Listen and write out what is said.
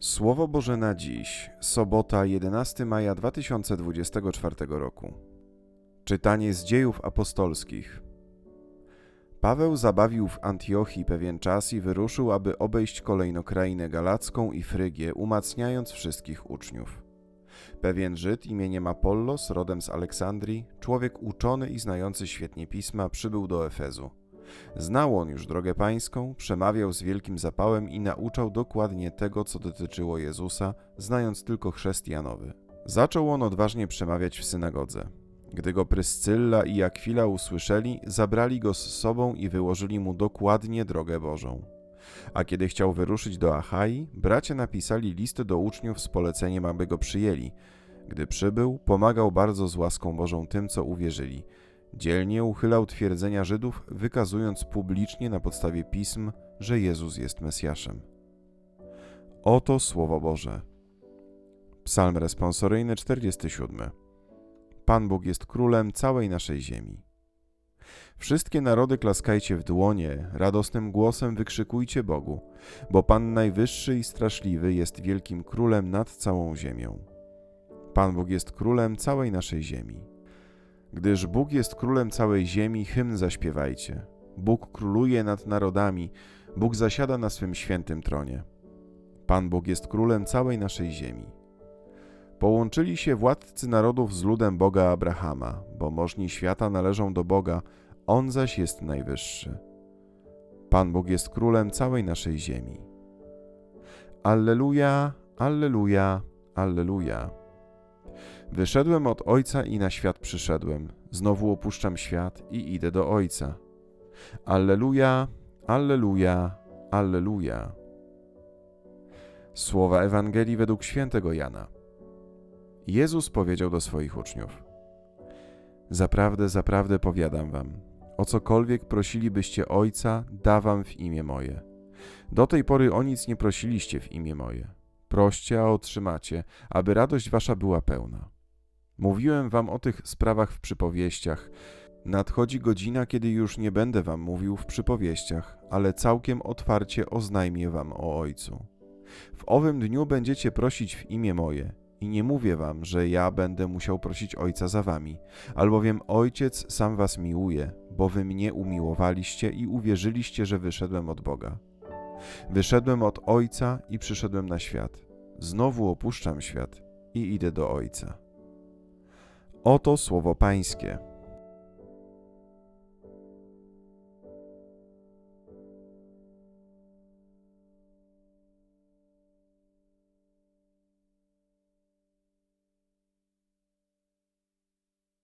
Słowo Boże na dziś, sobota 11 maja 2024 roku. Czytanie z dziejów apostolskich. Paweł zabawił w Antiochii pewien czas i wyruszył, aby obejść kolejno krainę galacką i Frygię, umacniając wszystkich uczniów. Pewien Żyd imieniem Apollos, rodem z Aleksandrii, człowiek uczony i znający świetnie pisma, przybył do Efezu. Znał on już drogę pańską, przemawiał z wielkim zapałem i nauczał dokładnie tego, co dotyczyło Jezusa, znając tylko chrzest Janowy. Zaczął on odważnie przemawiać w synagodze. Gdy go Pryscylla i Akwila usłyszeli, zabrali go z sobą i wyłożyli mu dokładnie drogę Bożą. A kiedy chciał wyruszyć do Achai, bracia napisali listy do uczniów z poleceniem, aby go przyjęli. Gdy przybył, pomagał bardzo z łaską Bożą tym, co uwierzyli. Dzielnie uchylał twierdzenia Żydów, wykazując publicznie na podstawie pism, że Jezus jest Mesjaszem. Oto Słowo Boże. Psalm responsoryjny 47. Pan Bóg jest królem całej naszej ziemi. Wszystkie narody klaskajcie w dłonie, radosnym głosem wykrzykujcie Bogu, bo Pan najwyższy i straszliwy jest wielkim królem nad całą ziemią. Pan Bóg jest królem całej naszej ziemi. Gdyż Bóg jest królem całej ziemi, hymn zaśpiewajcie. Bóg króluje nad narodami, Bóg zasiada na swym świętym tronie. Pan Bóg jest królem całej naszej ziemi. Połączyli się władcy narodów z ludem Boga Abrahama, bo możni świata należą do Boga, On zaś jest najwyższy. Pan Bóg jest królem całej naszej ziemi. Alleluja, alleluja, alleluja. Wyszedłem od Ojca i na świat przyszedłem. Znowu opuszczam świat i idę do Ojca. Alleluja, alleluja, alleluja. Słowa Ewangelii według świętego Jana. Jezus powiedział do swoich uczniów: Zaprawdę, zaprawdę powiadam wam, o cokolwiek prosilibyście Ojca, da wam w imię moje. Do tej pory o nic nie prosiliście w imię moje. Proście, a otrzymacie, aby radość wasza była pełna. Mówiłem wam o tych sprawach w przypowieściach. Nadchodzi godzina, kiedy już nie będę wam mówił w przypowieściach, ale całkiem otwarcie oznajmię wam o Ojcu. W owym dniu będziecie prosić w imię moje, i nie mówię wam, że ja będę musiał prosić Ojca za wami, albowiem Ojciec sam was miłuje, bo wy mnie umiłowaliście i uwierzyliście, że wyszedłem od Boga. Wyszedłem od Ojca i przyszedłem na świat. Znowu opuszczam świat i idę do Ojca. Oto słowo Pańskie.